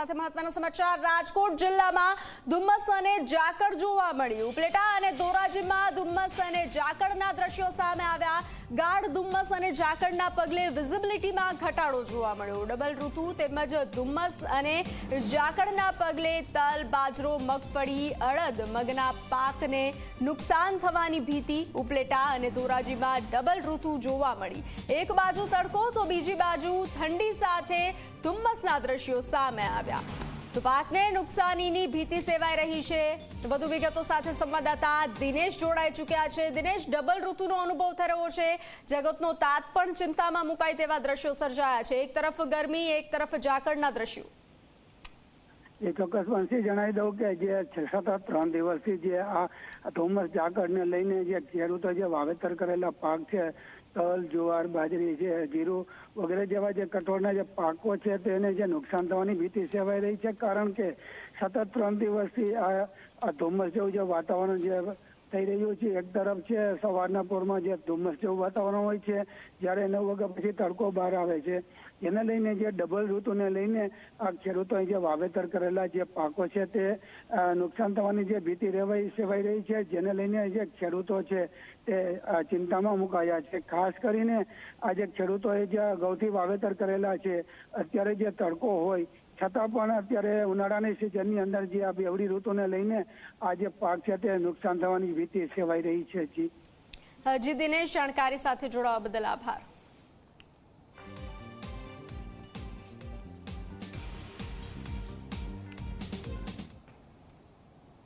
સાથે મહત્વના સમાચાર. રાજકોટ જિલ્લામાં ધુમ્મસ અને ઝાકળ જોવા મળ્યું. ઉપલેટા અને ધોરાજીમાં ધુમ્મસ અને ઝાકળના દ્રશ્યો સામે આવ્યા. ગાઢ ધુમ્મસ અને ઝાકળના પગલે વિઝિબિલિટીમાં ઘટાડો જોવા મળ્યો. ડબલ ઋતુ તેમજ ધુમ્મસ અને ઝાકળના પગલે તલ, બાજરો, મગફળી, અડદ મગના પાકને નુકસાન થવાની ભીતિ ઉપલેટા અને ધોરાજીમાં ડબલ ઋતુ જોવા મળી. એક બાજુ તડકો તો બીજી બાજુ ઠંડી સાથે ધુમ્મસના દ્રશ્યો સામે આવ્યા. તો પાકને નુકસાનીની ભીતિ સેવાઈ રહી છે. વધુ વિગતો સાથે સંવાદદાતા દિનેશ જોડાઈ ચૂક્યા છે. દિનેશ, ડબલ ઋતુનો અનુભવ રહ્યો છે. જગતનો તાત પણ ચિંતામાં મુકાય તેવા દ્રશ્યો સર્જાયા છે. એક તરફ ગરમી, એક તરફ ઝાકળના દ્રશ્યો. એ ચોક્કસ વંશી જણાવી દઉં કે જે સતત ત્રણ દિવસથી જે આ ધુમ્મસ, ઝાકળને લઈને જે ખેડૂતો જે વાવેતર કરેલા પાક છે તલ, જુવાર, બાજરી છે જીરું વગેરે જેવા જે કઠોળના જે પાકો છે તેને જે નુકસાન થવાની ભીતિ સેવાઈ રહી છે. કારણ કે સતત ત્રણ દિવસથી આ ધુમ્મસ જેવું જે વાતાવરણ જે થઈ રહ્યું છે. એક તરફ છે સવારના પોરમાં જે ધુમ્મસ જેવું વાતાવરણ હોય છે, જ્યારે નવ વાગ્યા પછી તડકો બહાર આવે છે. એને લઈને જે ડબલ ઋતુને લઈને આ ખેડૂતોએ જે વાવેતર કરેલા જે પાકો છે તે નુકસાન થવાની જે ભીતિ રહેવાઈ સેવાઈ રહી છે. જેને લઈને જે ખેડૂતો છે તે ચિંતામાં મુકાયા છે. ખાસ કરીને આ જે ખેડૂતોએ જે અગાઉથી વાવેતર કરેલા છે, અત્યારે જે તડકો હોય છતાં પણ અત્યારે ઉનાળાની સિઝનની અંદર જે આ બેવડી ઋતુને લઈને આ જે પાક છે તે નુકસાન થવાની ભીતિ સેવાઈ રહી છે જી. જી દિનેશ, જાણકારી સાથે જોડાવા બદલ આભાર.